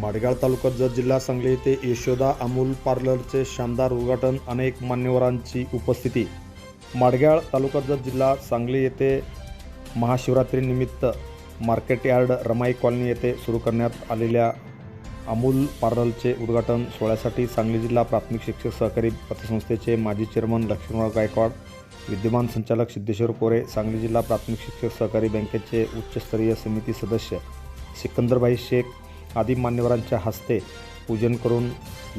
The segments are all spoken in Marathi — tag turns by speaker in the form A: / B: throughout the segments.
A: माडगाळ तालुक्यात जत जिल्हा सांगली येथे यशोदा अमूल पार्लरचे शानदार उद्घाटन अनेक मान्यवरांची उपस्थिती. माडगाळ तालुक्यात जत जिल्हा सांगली येथे महाशिवरात्रीनिमित्त मार्केट यार्ड रमाई कॉलनी येथे सुरू करण्यात आलेल्या अमूल पार्लरचे उद्घाटन सोहळ्यासाठी सांगली जिल्हा प्राथमिक शिक्षक सहकारी पतसंस्थेचे माजी चेअरमन लक्ष्मणराव गायकवाड विद्यमान संचालक सिद्धेश्वर कोरे सांगली जिल्हा प्राथमिक शिक्षक सहकारी बँकेचे उच्चस्तरीय समिती सदस्य सिकंदरबाई शेख आदी मान्यवरांच्या हस्ते पूजन करून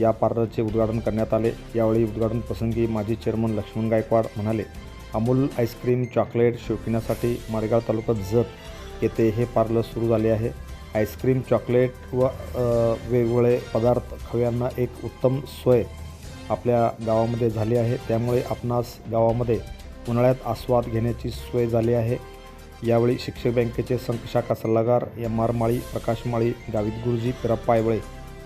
A: या पार्लरचे उद्घाटन करण्यात आले. यावेळी उद्घाटन प्रसंगी माजी चेअरमन लक्ष्मण गायकवाड म्हणाले अमूल आईस्क्रीम चॉकलेट शौकीनासाठी मारेगाव तालुक्यात जत येथे हे पार्लर सुरू झाले आहे. आईस्क्रीम चॉकलेट व वेगवेगळे पदार्थ खव्यांना एक उत्तम सोय आपल्या गावामध्ये झाली आहे. त्यामुळे आपणास गावामध्ये उन्हाळ्यात आस्वाद घेण्याची सोय झाली आहे. यावेळी शिक्षक बँकेचे संकशाखा सल्लागार एम आर माळी प्रकाश माळी गावित गुरुजी पिरप्पा आयवळे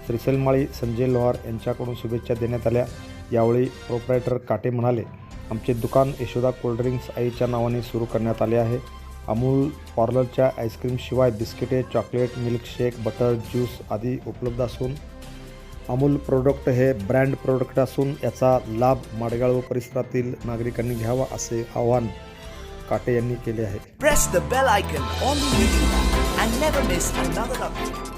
A: श्रीसेल माळी संजय लोहार यांच्याकडून शुभेच्छा देण्यात आल्या. यावेळी प्रोप्रायटर काटे म्हणाले आमचे दुकान यशोदा कोल्ड्रिंक्स आईच्या नावाने सुरू करण्यात आले आहे. अमूल पार्लरच्या आईस्क्रीमशिवाय बिस्किटे चॉकलेट मिल्कशेक बटर ज्यूस आदी उपलब्ध असून अमूल प्रोडक्ट हे ब्रँड प्रोडक्ट असून याचा लाभ माडगाळ व परिसरातील नागरिकांनी घ्यावा असे आवाहन काटे यांनी केले आहे
B: Press the bell icon on the YouTube and never miss another update.